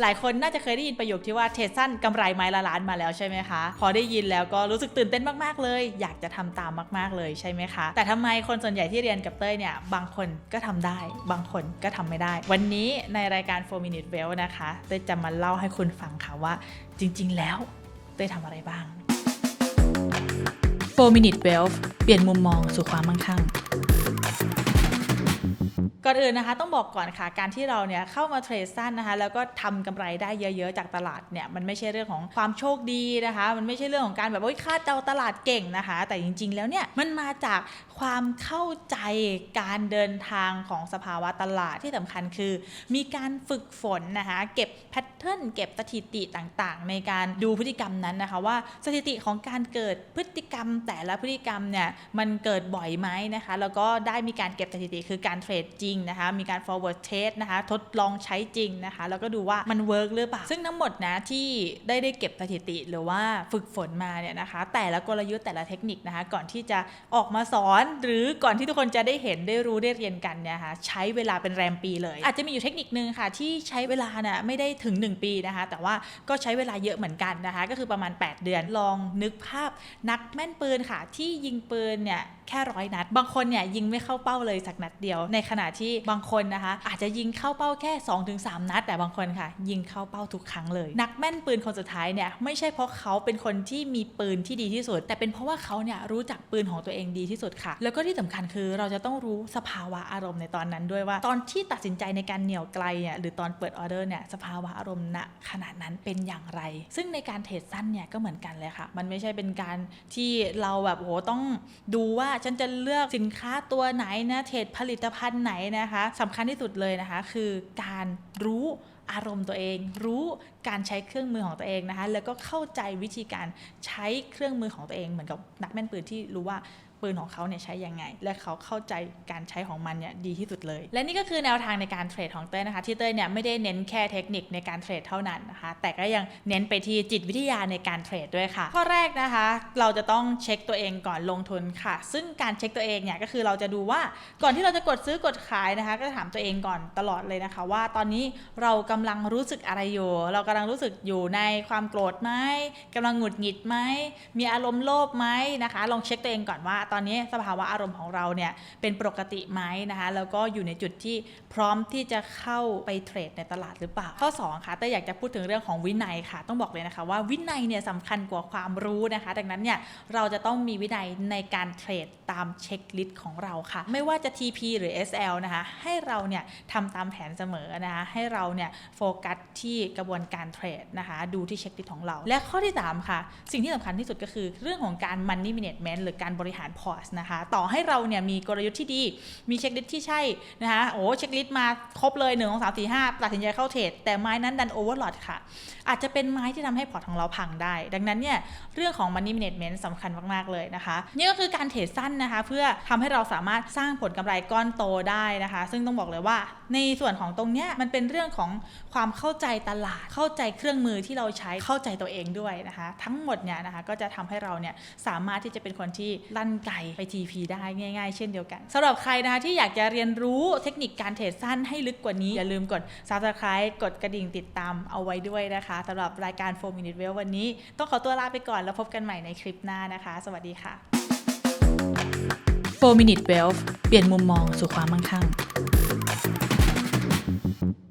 หลายคนน่าจะเคยได้ยินประโยคที่ว่าเทรดสั้นกำไรไม้ละล้านมาแล้วใช่ไหมคะ พอได้ยินแล้วก็รู้สึกตื่นเต้นมาก ๆ เลย อยากจะทำตามมาก ๆ เลยใช่ไหมคะ แต่ทำไมคนส่วนใหญ่ที่เรียนกับเต้ยเนี่ย บางคนก็ทำได้ บางคนก็ทำไม่ได้ วันนี้ในรายการ 4 Minute Well นะคะเต้ยจะมาเล่าให้คุณฟังค่ะว่า จริง ๆ แล้วเต้ยทำอะไรบ้าง 4 Minute Wealth เปลี่ยนมุมมองสู่ความมั่งคั่ง ก่อนอื่นนะคะต้องบอกก่อนค่ะการที่เราเนี่ยเข้ามาเทรดสั้นนะคะแล้วก็ทำกำไรได้เยอะๆจากตลาดเนี่ยมันไม่ใช่เรื่องของความโชคดีนะคะ มันไม่ใช่เรื่องของการแบบว่าคาดเดาตลาดเก่งนะคะ แต่จริง ๆ แล้วเนี่ยมันมาจากความเข้าใจการเดินทางของสภาวะตลาดที่สำคัญคือ มีการฝึกฝนนะคะเก็บแพทเทิร์นเก็บสถิติต่างๆ ในการดูพฤติกรรมนั้นนะคะ ว่าสถิติของการเกิดพฤติกรรมแต่ละพฤติกรรมเนี่ยมันเกิดบ่อยไหมนะคะ แล้วก็ได้มีการเก็บสถิติคือการเทรดจริงนะคะ มีการ forward test นะคะ ทดลองใช้จริงนะคะ แล้วก็ดูว่ามันเวิร์กหรือเปล่า ซึ่งทั้งหมดนะที่ได้ได้เก็บสถิติหรือว่าฝึกฝนมาเนี่ยนะคะ แต่ละกลยุทธ์แต่ละเทคนิคนะคะ ก่อนที่จะออกมาสอน หรือก่อนที่ทุกคนจะได้เห็นได้รู้ได้เรียนกันเนี่ยค่ะใช้เวลาเป็นแรมปีเลย อาจจะมีอยู่เทคนิคนึงค่ะ ที่ใช้เวลาน่ะไม่ได้ถึง 1 ปีนะคะ แต่ว่าก็ใช้เวลาเยอะเหมือนกันนะคะ ก็คือประมาณ 8 เดือนลองนึกภาพนักแม่นปืนค่ะ ที่ยิงปืนเนี่ยแค่ร้อยนัด บางคนเนี่ยยิงไม่เข้าเป้าเลยสักนัดเดียวในขขณะที่บางคนนะคะ อาจจะยิงเข้าเป้าแค่ 2-3 นัด แต่บางคนค่ะ ยิงเข้าเป้าทุกครั้งเลย นักแม่นปืนคนสุดท้ายเนี่ยไม่ใช่เพราะเขาเป็นคนที่มีปืนที่ดีที่สุด แต่เป็นเพราะว่าเขาเนี่ยรู้จักปืนของตัวเองดีที่สุดค่ะ แล้วก็ที่สำคัญคือเราจะต้องรู้สภาวะอารมณ์ในตอนนั้นด้วยว่า ตอนที่ตัดสินใจในการเหนี่ยวไกลเนี่ยหรือตอนเปิดออเดอร์เนี่ยสภาวะอารมณ์ณขณะนั้นเป็นอย่างไร ซึ่งในการเทรดสั้นเนี่ยก็เหมือนกันเลยค่ะ มันไม่ใช่เป็นการที่เราแบบโหต้องดูว่าฉันจะเลือกสินค้าตัวไหนนะเทรดผลิตภัณฑ์ไหนนะคะสำคัญที่สุดเลยนะคะ คือการรู้อารมณ์ตัวเอง รู้การใช้เครื่องมือของตัวเองนะคะแล้วก็เข้าใจวิธีการใช้เครื่องมือของตัวเองเหมือนกับนักแม่นปืนที่รู้ว่าปืนของเขาเนี่ยใช้ยังไง และเขาเข้าใจการใช้ของมันเนี่ยดีที่สุดเลย และนี่ก็คือแนวทางในการเทรดของเต้ยนะคะ ที่เต้ยเนี่ยไม่ได้เน้นแค่เทคนิคในการเทรดเท่านั้นนะคะ แต่ก็ยังเน้นไปที่จิตวิทยาในการเทรดด้วยค่ะ ข้อแรกนะคะ เราจะต้องเช็คตัวเองก่อนลงทุนค่ะ ซึ่งการเช็คตัวเองเนี่ยก็คือเราจะดูว่าก่อนที่เราจะกดซื้อกดขายนะคะ ก็ถามตัวเองก่อนตลอดเลยนะคะ ว่าตอนนี้เรากำลังรู้สึกอะไรอยู่ เรากำลังรู้สึกอยู่ในความโกรธไหมกำลังหงุดหงิดไหมมีอารมณ์โลภไหมนะคะ ลองเช็คตัวเองก่อนว่า ตอนนี้สภาวะอารมณ์ของเราเนี่ยเป็นปกติไหมนะคะ แล้วก็อยู่ในจุดที่พร้อมที่จะเข้าไปเทรดในตลาดหรือเปล่า ข้อ 2 ค่ะแต่อยากจะพูดถึงเรื่องของวินัยค่ะ ต้องบอกเลยนะคะว่าวินัยเนี่ยสำคัญกว่าความรู้นะคะ ดังนั้นเนี่ยเราจะต้องมีวินัยในการเทรดตามเช็คลิสต์ของเราค่ะ ไม่ว่าจะ TP หรือ SL นะคะ ให้เราเนี่ยทำตามแผนเสมอนะคะ ให้เราเนี่ยโฟกัสที่กระบวนการเทรดนะคะ ดูที่เช็คลิสต์ของเรา และข้อที่ 3 ค่ะ สิ่งที่สำคัญที่สุดก็คือเรื่องของการ money management หรือการบริหารพอร์ตนะคะ ต่อให้เราเนี่ยมีกลยุทธ์ที่ดี มีเช็คลิสต์ที่ใช่นะคะโอ้เช็คลิสต์มาครบเลย1 2 3 4 5ตัดสินใจเข้าเทรดแต่ไม้นั้นดันโอเวอร์ลอดค่ะ อาจจะเป็นไม้ที่ทำให้พอร์ตของเราพังได้ ดังนั้นเนี่ยเรื่องของ money management สำคัญมากๆเลยนะคะ นี่ก็คือการเทรดสั้นนะคะ เพื่อทำให้เราสามารถสร้างผลกำไรก้อนโตได้นะคะ ซึ่งต้องบอกเลยว่า ในส่วนของตรงเนี้ยมันเป็นเรื่องของความเข้าใจตลาด เข้าใจเครื่องมือที่เราใช้ เข้าใจตัวเองด้วยนะคะ ทั้งหมดเนี่ยนะคะก็จะทำให้เราเนี่ยสามารถที่จะเป็นคนที่ลั่นไกไป TP ได้ง่าย ๆ เช่นเดียวกันสำหรับใครนะคะที่อยากจะเรียนรู้เทคนิคการเทรดสั้นให้ลึกกว่านี้ อย่าลืมกด subscribe กดกระดิ่งติดตามเอาไว้ด้วยนะคะสำหรับรายการ4 Minute Well วันนี้ ต้องขอตัวลาไปก่อนแล้วพบกันใหม่ในคลิปหน้านะคะ สวัสดีค่ะ4 Minute Wealth เปลี่ยนมุมมองสู่ความมั่งคั่ง